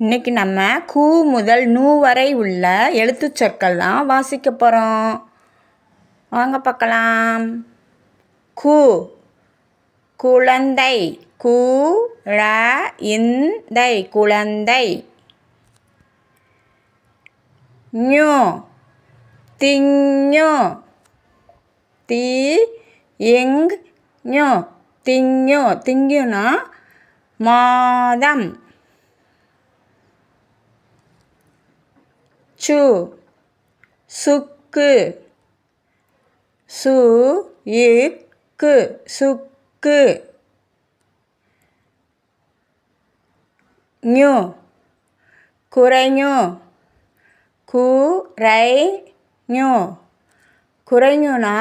இன்னைக்கு நம்ம கு முதல் நூ வரை உள்ள எழுத்துச் சொற்கள் தான் வாசிக்க போகிறோம் வாங்க பார்க்கலாம். கு. குழந்தை. கு ழ இந்தை. குழந்தை. ஞோ. திங்ஞு. தி இங் ஞோ. திங்ஞு. திங்குனா மாதம். சு சுக்கு. சு இக்கு சுக்கு. ஞு குறைஞு. குறைஞு. குறைஞுனா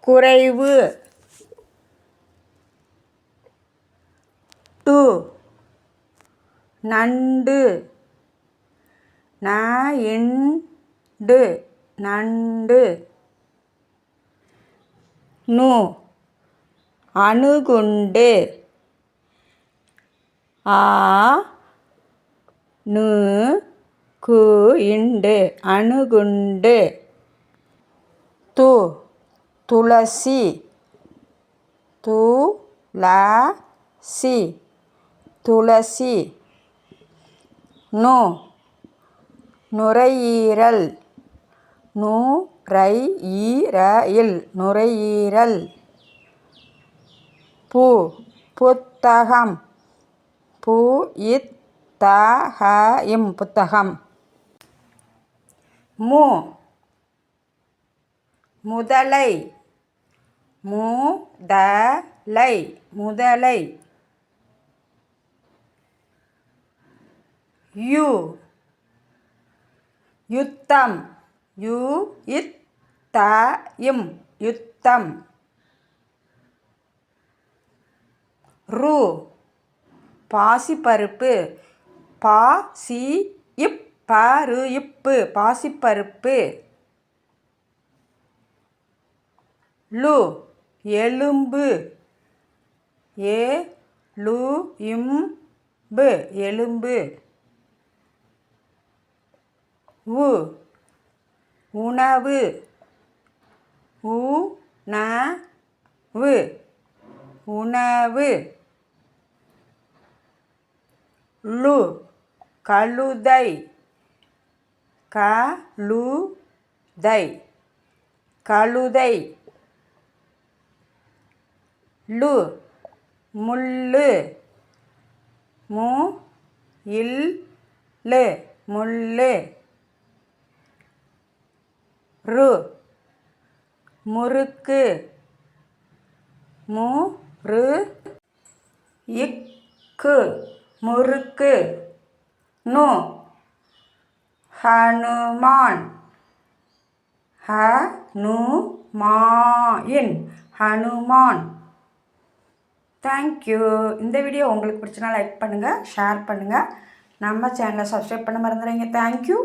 குறைவு. டு நண்டு. நண்டு நண்டு. நு அணுகுண்டு. ஆ நு கு இண்டு அணுகுண்டு. து துளசி. து ல சி துளசி. நு நுரையீரல். நு ரை ஈரல் நுரையீரல். பு புத்தகம். பு இத் ஹ இம் புத்தகம். மு முதலை. முதலை முதலை. யு யுத்தம். யு இத் த இம். யுத்தம். ரு பாசிப்பருப்பு. பா சி இப் பரு இப்பு. பாசிப்பருப்பு. லு எலும்பு. ஏ லு இம்பு எலும்பு. உ. உணவு. உ ந வு உணவு. லு கழுதை. க லு தை கழுதை. லு முள்ளு. மு. இல். லு முள்ளு. ரு. முறுக்கு. மு ரு இக்கு. முறுக்கு. நு. ஹனுமான். ஹ நு மாயின் ஹனுமான் தேங்க்யூ இந்த வீடியோ உங்களுக்கு பிடிச்சினா லைக் பண்ணுங்கள் ஷேர் பண்ணுங்கள் நம்ம சேனலை சப்ஸ்கிரைப் பண்ண மறந்துடுறீங்க தேங்க்யூ